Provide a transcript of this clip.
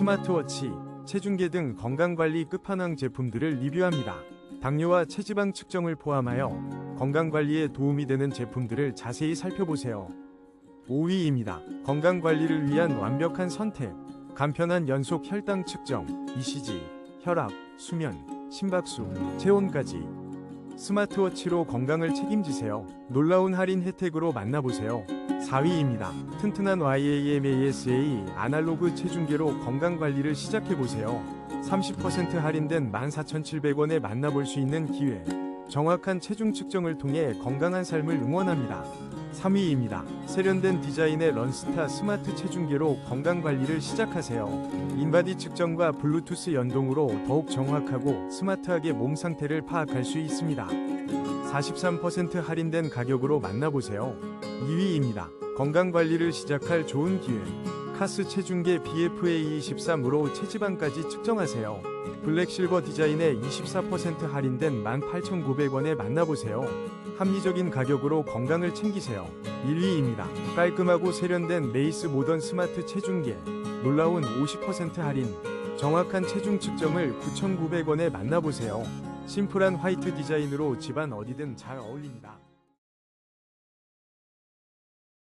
스마트워치, 체중계 등 건강관리 끝판왕 제품들을 리뷰합니다. 당뇨와 체지방 측정을 포함하여 건강관리에 도움이 되는 제품들을 자세히 살펴보세요. 5위입니다. 건강관리를 위한 완벽한 선택. 간편한 연속 혈당 측정, ECG, 혈압, 수면, 심박수, 체온까지. 스마트워치로 건강을 책임지세요. 놀라운 할인 혜택으로 만나보세요. 4위입니다. 튼튼한 YAMASA 아날로그 체중계로 건강관리를 시작해보세요. 30% 할인된 14,700원에 만나볼 수 있는 기회. 정확한 체중 측정을 통해 건강한 삶을 응원합니다. 3위입니다. 세련된 디자인의 런스타 스마트 체중계로 건강관리를 시작하세요. 인바디 측정과 블루투스 연동으로 더욱 정확하고 스마트하게 몸 상태를 파악할 수 있습니다. 43% 할인된 가격으로 만나보세요. 2위입니다. 건강관리를 시작할 좋은 기회. 카스 체중계 BFA23으로 체지방까지 측정하세요. 블랙 실버 디자인의 24% 할인된 18,900원에 만나보세요. 합리적인 가격으로 건강을 챙기세요. 1위입니다. 깔끔하고 세련된 메이스 모던 스마트 체중계. 놀라운 50% 할인. 정확한 체중 측정을 9,900원에 만나보세요. 심플한 화이트 디자인으로 집안 어디든 잘 어울립니다.